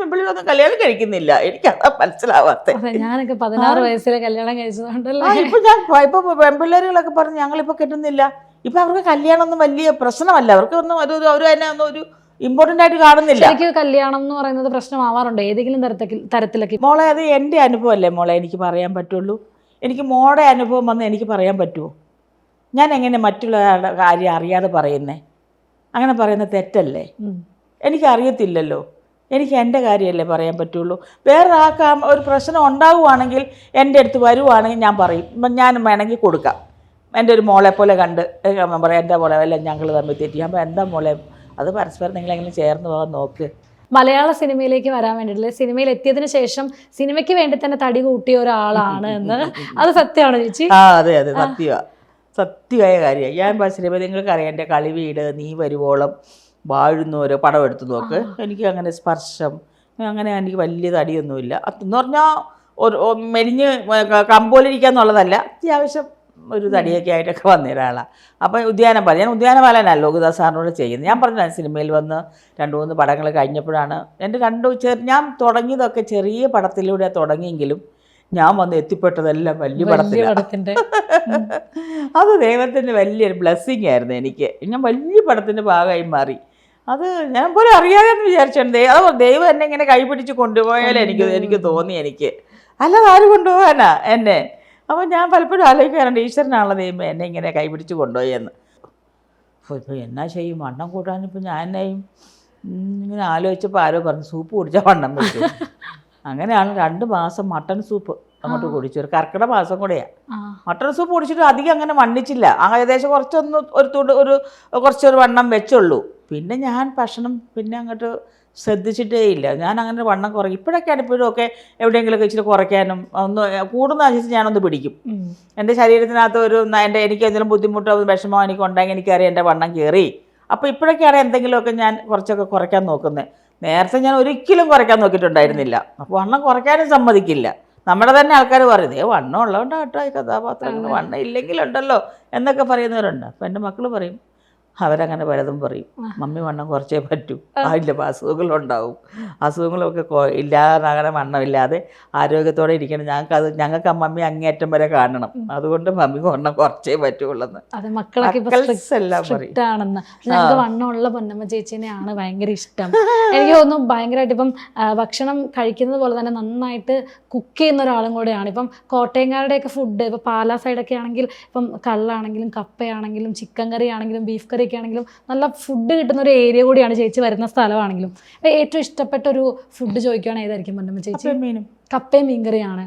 പെൺപിള്ളേരൊന്നും കല്യാണം കഴിക്കുന്നില്ല. എനിക്ക് എനിക്കതാ മനസ്സിലാവാത്ത. അതെ ഞാനൊക്കെ പതിനാറ് വയസ്സിലെ കല്യാണം കഴിച്ചതുകൊണ്ടല്ലോ ഇപ്പൊ ഞാൻ ഇപ്പൊ പെൺപിള്ളേരുകളൊക്കെ പറഞ്ഞ് ഞങ്ങളിപ്പോ കിട്ടുന്നില്ല. ഇപ്പൊ അവർക്ക് കല്യാണം ഒന്നും വലിയ പ്രശ്നമല്ല. അവർക്ക് ഒന്നും ഒരു ഒരു- അവർ തന്നെ ഒന്നും ഒരു ഇമ്പോർട്ടന്റ് ആയിട്ട് കാണുന്നില്ല. എനിക്ക് കല്യാണം എന്ന് പറയുന്നത് പ്രശ്നമാവാറുണ്ട്. ഏതെങ്കിലും തരത്തിൽ തരത്തിലൊക്കെ. മോളെ അത് എന്റെ അനുഭവമല്ലേ മോളെ? എനിക്ക് പറയാൻ പറ്റുള്ളൂ. എനിക്ക് മോടെ അനുഭവം വന്ന് എനിക്ക് പറയാൻ പറ്റുമോ ഞാൻ എങ്ങനെ മറ്റുള്ളവരുടെ കാര്യം അറിയാതെ പറയുന്നേ? അങ്ങനെ പറയുന്നത് തെറ്റല്ലേ? എനിക്ക് എനിക്കറിയത്തില്ലല്ലോ. എനിക്ക് എന്റെ കാര്യമല്ലേ പറയാൻ പറ്റുള്ളൂ. വേറെ ആ ഒരു പ്രശ്നം ഉണ്ടാവുകയാണെങ്കിൽ എന്റെ അടുത്ത് വരുവാണെങ്കിൽ ഞാൻ പറയും. ഇപ്പം ഞാൻ വേണമെങ്കിൽ കൊടുക്കാം. എന്റെ ഒരു മോളെ പോലെ കണ്ട് പറയാം എന്റെ മോളെ? അല്ല ഞങ്ങൾ തമ്മിൽ തെറ്റി. അപ്പോൾ എന്താ മോളെ? അത് പരസ്പരം നിങ്ങളെങ്ങനെ ചേർന്ന് പോകാൻ നോക്ക്. മലയാള സിനിമയിലേക്ക് വരാൻ വേണ്ടിയിട്ടില്ല സിനിമയിൽ എത്തിയതിനു ശേഷം സിനിമയ്ക്ക് വേണ്ടി തന്നെ തടി കൂട്ടിയ ഒരാളാണ് എന്ന്. അത് സത്യമാണോ ചേച്ചി? ആ അതെ അതെ സത്യമാണ് സത്യമായ കാര്യമാണ് ഞാൻ സിനിമ നിങ്ങൾക്ക് അറിയാം എന്റെ കളി വീട് നീ വരുവോളം. വാഴുന്നോരോ പടം എടുത്ത് നോക്ക് എനിക്ക് അങ്ങനെ സ്പർശം. അങ്ങനെ എനിക്ക് വലിയ തടിയൊന്നുമില്ല. എന്ന് പറഞ്ഞാൽ ഒരു മെലിഞ്ഞ് കമ്പോലിരിക്കുക കമ്പോലിരിക്കാന്നുള്ളതല്ല അത്യാവശ്യം ഒരു തടിയൊക്കെ ആയിട്ടൊക്കെ വന്ന ഒരാളാണ് അപ്പം ഉദ്യാനപാല ഞാൻ ഉദ്യാനപാലനല്ല ലോകദാസ് സാറിനോട് ചെയ്യുന്നത്. ഞാൻ പറഞ്ഞു സിനിമയിൽ വന്ന് രണ്ട് മൂന്ന് പടങ്ങൾ കഴിഞ്ഞപ്പോഴാണ് എന്റെ രണ്ട് ചെറിയ ഞാൻ തുടങ്ങിയതൊക്കെ ചെറിയ പടത്തിലൂടെ തുടങ്ങിയെങ്കിലും ഞാൻ വന്ന് എത്തിപ്പെട്ടതെല്ലാം വലിയ വലിയ പടത്തിലാണ് അത് ദൈവത്തിന്റെ വലിയൊരു ബ്ലെസ്സിങ് ആയിരുന്നു എനിക്ക്. ഞാൻ വലിയ പടത്തിന്റെ ഭാഗമായി മാറി. അത് ഞാൻ പോലും അറിയാതെന്ന് വിചാരിച്ചാണ് ദൈവം അത് ദൈവം എന്നെ ഇങ്ങനെ കൈപിടിച്ച് കൊണ്ടുപോയാലേ എനിക്ക് എനിക്ക് തോന്നി എനിക്ക്. അല്ലാതെ ആര് കൊണ്ടുപോകാനാ എന്നെ? അപ്പോൾ ഞാൻ പലപ്പോഴും ആലോചിക്കാറുണ്ട് ഈശ്വരനാണല്ലോ ദൈവം എന്നെ ഇങ്ങനെ കൈപിടിച്ച് കൊണ്ടുപോയെന്ന്. അപ്പോൾ ഇപ്പോൾ എന്നാ ചെയ്യും? വണ്ണം കൂട്ടാനിപ്പോൾ ഞാൻ എന്നെയും ഇങ്ങനെ ആലോചിച്ചപ്പോൾ ആരോ പറഞ്ഞു സൂപ്പ് കുടിച്ചാൽ വണ്ണം വെച്ചു അങ്ങനെയാണ് രണ്ട് മാസം മട്ടൺ സൂപ്പ് അങ്ങോട്ട് കുടിച്ചു. ഒരു കർക്കിടക മാസം കൂടെയാണ് മട്ടൺ സൂപ്പ് കുടിച്ചിട്ട് അധികം അങ്ങനെ വണ്ണിച്ചില്ല. ആ ഏകദേശം കുറച്ചൊന്ന് ഒരു തുട് ഒരു കുറച്ചൊരു വണ്ണം വെച്ചുള്ളൂ. പിന്നെ ഞാൻ ഭക്ഷണം പിന്നെ അങ്ങോട്ട് ശ്രദ്ധിച്ചിട്ടേ ഇല്ല ഞാൻ അങ്ങനെ വണ്ണം കുറയും ഇപ്പോഴൊക്കെയാണ് ഇപ്പോഴും ഒക്കെ എവിടെയെങ്കിലുമൊക്കെ ഇച്ചിരി കുറയ്ക്കാനും ഒന്ന് കൂടുന്ന അനുസരിച്ച് ഞാനൊന്ന് പിടിക്കും. എന്റെ ശരീരത്തിനകത്ത് ഒരു എന്റെ എനിക്ക് എന്തെങ്കിലും ബുദ്ധിമുട്ടോ വിഷമോ എനിക്ക് ഉണ്ടെങ്കിൽ എനിക്കറിയാം എന്റെ വണ്ണം കയറി അപ്പോൾ ഇപ്പോഴൊക്കെയാണ് എന്തെങ്കിലുമൊക്കെ ഞാൻ കുറച്ചൊക്കെ കുറയ്ക്കാൻ നോക്കുന്നത്. നേരത്തെ ഞാൻ ഒരിക്കലും കുറയ്ക്കാൻ നോക്കിയിട്ടുണ്ടായിരുന്നില്ല. അപ്പോൾ വണ്ണം കുറയ്ക്കാനും സമ്മതിക്കില്ല. നമ്മുടെ തന്നെ ആൾക്കാർ പറയുന്നത് ഏ വണ്ണം ഉള്ളതുകൊണ്ടാണ് കേട്ടോ ഈ കഥാപാത്രങ്ങൾ വണ്ണം ഇല്ലെങ്കിലുണ്ടല്ലോ എന്നൊക്കെ പറയുന്നവരുണ്ട്. അപ്പോൾ എന്റെ മക്കൾ പറയും അവരങ്ങനെ പലതും പറയും. മമ്മി വണ്ണം കുറച്ചേ പറ്റൂ. ആയില്ല ഇല്ല അസുഖങ്ങളുണ്ടാവും. അസുഖങ്ങളൊക്കെ ഇല്ലാതാകണം ഇല്ലാതെ അങ്ങനെ വണ്ണമില്ലാതെ ആരോഗ്യത്തോടെ ഇരിക്കണം. ഞങ്ങൾക്ക് അത് ഞങ്ങൾക്ക് ആ മമ്മി അങ്ങേറ്റം വരെ കാണണം. അതുകൊണ്ട് മമ്മി വണ്ണം കുറച്ചേ പറ്റുള്ളൂ അതെ മക്കളൊക്കെ ഇപ്പൊ എല്ലാം പറയും. ആണെന്ന് പക്ഷെ ഞങ്ങൾക്ക് വണ്ണമുള്ള പൊന്നമ്മ ചേച്ചീനെയാണ് ഭയങ്കര ഇഷ്ടം. എനിക്ക് തോന്നുന്നു ഭയങ്കരമായിട്ട് ഇപ്പം ഭക്ഷണം കഴിക്കുന്നത് പോലെ തന്നെ നന്നായിട്ട് കുക്ക് ചെയ്യുന്ന ഒരാളും കൂടെയാണ്. ഇപ്പം കോട്ടയംകാരുടെയൊക്കെ ഫുഡ് ഇപ്പം പാലാ സൈഡൊക്കെ ആണെങ്കിൽ ഇപ്പം കള്ളാണെങ്കിലും കപ്പയാണെങ്കിലും ചിക്കൻ കറി ആണെങ്കിലും ബീഫ് കറി ഒക്കെ ആണെങ്കിലും നല്ല ഫുഡ് കിട്ടുന്ന ഒരു ഏരിയ കൂടിയാണ് ചേച്ചി വരുന്ന സ്ഥലമാണെങ്കിലും. ഏറ്റവും ഇഷ്ടപ്പെട്ട ഒരു ഫുഡ് ചോദിക്കുകയാണെങ്കിൽ ഏതായിരിക്കും പൊന്നമ്മ ചേച്ചി? കപ്പയും മീൻകറിയാണ്.